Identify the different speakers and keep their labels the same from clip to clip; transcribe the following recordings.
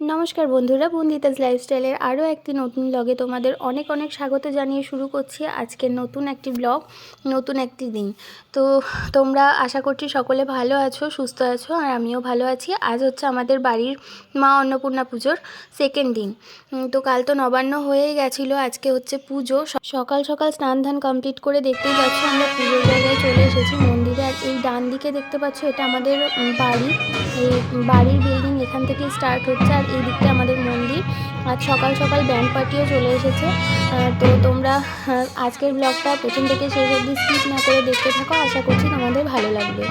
Speaker 1: নমস্কার বন্ধুরা, বন্দিতাজ লাইফস্টাইলের আরও একটি নতুন ব্লগে তোমাদের অনেক অনেক স্বাগত জানিয়ে শুরু করছি আজকের নতুন একটি ব্লগ নতুন একটি দিন। তো তোমরা আশা করছি সকলে ভালো আছো, সুস্থ আছো, আর আমিও ভালো আছি। আজ হচ্ছে আমাদের বাড়ির মা অন্নপূর্ণা পুজোর সেকেন্ড দিন। তো কাল তো নবান্ন হয়েই গেছিল, আজকে হচ্ছে পুজো। সকাল সকাল স্নান ধান কমপ্লিট করে দেখতেই পাচ্ছ আমরা পুজোর জায়গায় চলে এসেছি মন্দিরে। আর এই ডান দিকে দেখতে পাচ্ছ এটা আমাদের বাড়ি। এই বাড়ির বিল্ডিং এখান থেকে স্টার্ট হচ্ছে আর এই দিকটা আমাদের মন্দির। আর সকাল সকাল ব্যান্ড পার্টিও চলে এসেছে। তো তোমরা আজকের ব্লগটা প্রথম থেকে শেষ অবধি স্কিপ না করে দেখতে থাকো। আশা করছি তোমাদের ভালো লাগবে।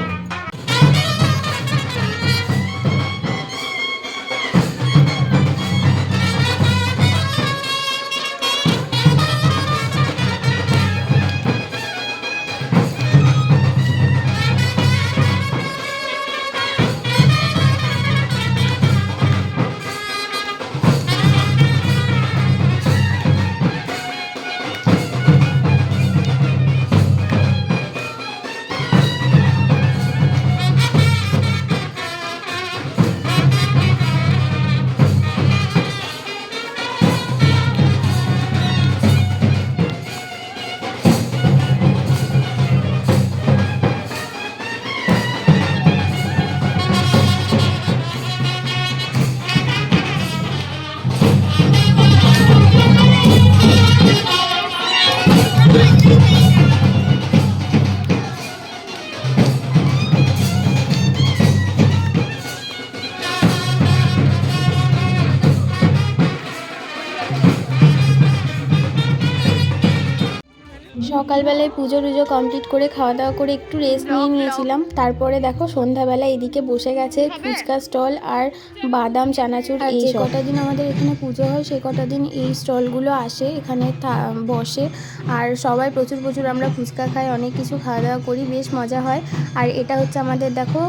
Speaker 1: সকালবেলায় পুজো টুজো কমপ্লিট করে খাওয়া দাওয়া করে একটু রেস্ট নিয়ে নিয়েছিলাম। তারপরে দেখো সন্ধ্যাবেলা এদিকে বসে গেছে ফুচকা স্টল আর বাদাম চানাচুর এই
Speaker 2: যে
Speaker 1: কটা দিন আমাদের এখানে পুজো হয় সে কটা দিন এই স্টলগুলো আসে এখানে থা- বসে। আর সবাই প্রচুর প্রচুর আমরা ফুচকা খাই অনেক কিছু খাওয়া দাওয়া করি বেশ মজা হয়। আর এটা হচ্ছে আমাদের দেখো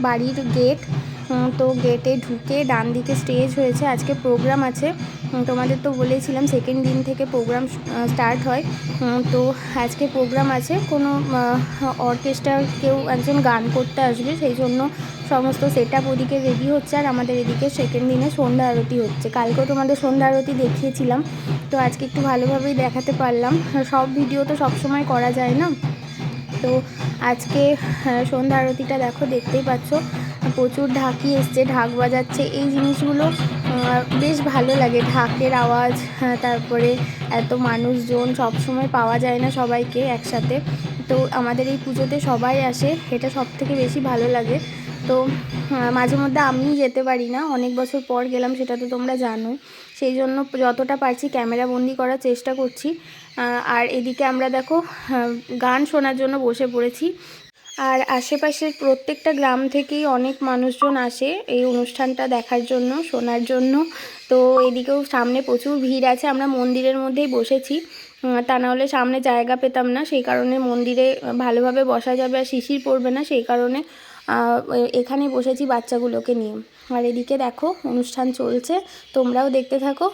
Speaker 1: বাড়ির গেট তো গেটে ঢুকে ডান দিকে স্টেজ হয়েছে। আজকে প্রোগ্রাম আছে। তোমাদের তো বলেছিলাম সেকেন্ড দিন থেকে প্রোগ্রাম স্টার্ট হয়। তো আজকে প্রোগ্রাম আছে। কোনো অর্কেস্ট্রার কেউ একজন গান করতে আসবে, সেই জন্য সমস্ত সেট আপ ওদিকে রেডি হচ্ছে। আর আমাদের এদিকে সেকেন্ড দিনে সন্ধ্যা আরতি হচ্ছে। কালকেও তোমাদের সন্ধ্যা আরতি দেখিয়েছিলাম। তো আজকে একটু ভালোভাবেই দেখাতে পারলাম। সব ভিডিও তো সবসময় করা যায় না? তো আজকে সন্ধ্যা আরতিটা দেখো, দেখতেই পাচ্ছ। প্রচুর ঢাকি এসছে ঢাক বাজাচ্ছে। এই জিনিসগুলো বেশ ভালো লাগে। ঢাকের আওয়াজ হ্যাঁ, তারপরে এত মানুষজন সব সময় পাওয়া যায় না সবাইকে একসাথে। তো আমাদের এই পুজোতে সবাই আসে এটা সব থেকে বেশি ভালো লাগে। তো মাঝে মধ্যে আমি যেতে পারি না অনেক বছর পর গেলাম সেটা তো তোমরা জানো সেই জন্য যতটা পারছি ক্যামেরা বন্দি করার চেষ্টা করছি। আর এদিকে আমরা দেখো গান শোনার জন্য বসে পড়েছি। আর আশেপাশের প্রত্যেকটা গ্রাম থেকেই অনেক মানুষজন আসে এই অনুষ্ঠানটা দেখার জন্য, শোনার জন্য। তো এদিকেও সামনে প্রচুর ভিড় আছে, আমরা মন্দিরের মধ্যেই বসেছি। তা নাহলে সামনে জায়গা পেতাম না, সেই কারণে মন্দিরে ভালোভাবে বসা যাবে আর শিশির পড়বে না, সেই কারণে এখানে বসেছি বাচ্চাগুলোকে নিয়ে। আর এদিকে দেখো, অনুষ্ঠান চলছে, তোমরাও দেখতে থাকো।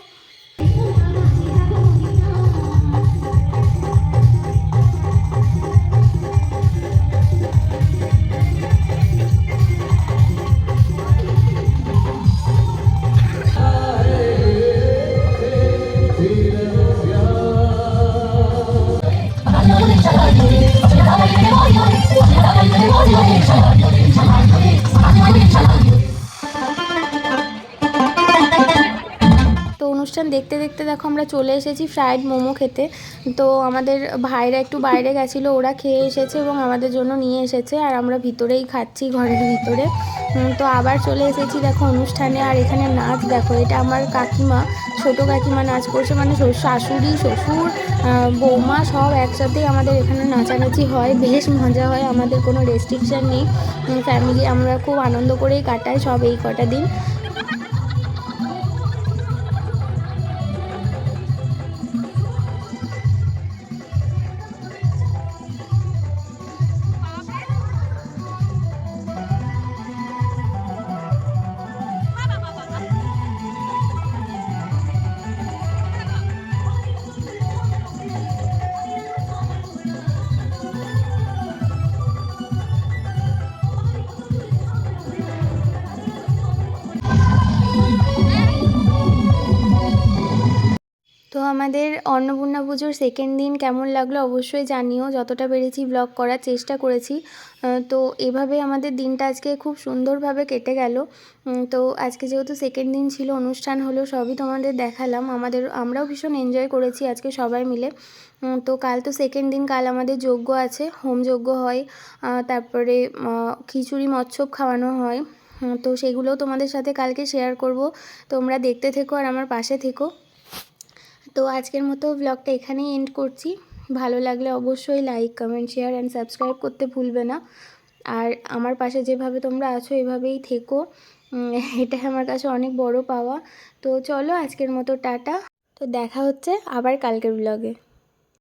Speaker 1: Oh, my God. অনুষ্ঠান দেখতে দেখতে দেখো আমরা চলে এসেছি ফ্রায়েড মোমো খেতে। তো আমাদের ভাইরা একটু বাইরে গেছিল, ওরা খেয়ে এসেছে এবং আমাদের জন্য নিয়ে এসেছে আর আমরা ভিতরেই খাচ্ছি ঘরের ভিতরে। তো আবার চলে এসেছি দেখো অনুষ্ঠানে আর এখানে নাচ দেখো, এটা আমার কাকিমা, ছোট কাকিমা নাচ করছে মানে শাশুড়ি, শ্বশুর বৌমা সব একসাথেই আমাদের এখানে নাচানাচি হয়, বেশ মজা হয়, আমাদের কোনো রেস্ট্রিকশান নেই। ফ্যামিলি আমরা খুব আনন্দ করেই কাটাই সব এই কটা দিন। তো আমাদের অন্নপূর্ণা পুজোর সেকেন্ড দিন কেমন লাগল অবশ্যই জানিও। যতটা পেরেছি ব্লগ করার চেষ্টা করেছি। তো এভাবে আমাদের দিনটা আজকে খুব সুন্দরভাবে কেটে গেল। তো আজকে যেহেতু সেকেন্ড দিন ছিল, অনুষ্ঠান হলো, সবই তোমাদের দেখালাম। আমাদের, আমরাও ভীষণ এনজয় করেছি আজকে সবাই মিলে। তো কাল তো সেকেন্ড দিন, কাল আমাদের যজ্ঞ আছে, হোম যজ্ঞ হয়। তারপরে খিচুড়ি মৎস্যব খাওয়ানো হয়। তো সেগুলোও তোমাদের সাথে কালকে শেয়ার করব। তোমরা দেখতে থেকো আর আমার পাশে থেকো। তো আজকের মতো ব্লগটা এখানেই এন্ড করছি। ভালো লাগলে অবশ্যই like comment share and subscribe করতে ভুলবে না। আর আমার পাশে যেভাবে তোমরা আছো, এভাবেই থেকো। এটা আমার কাছে অনেক বড় পাওয়া। তো চলো আজকের মতো টাটা। তো দেখা হচ্ছে আবার কালকের ব্লগে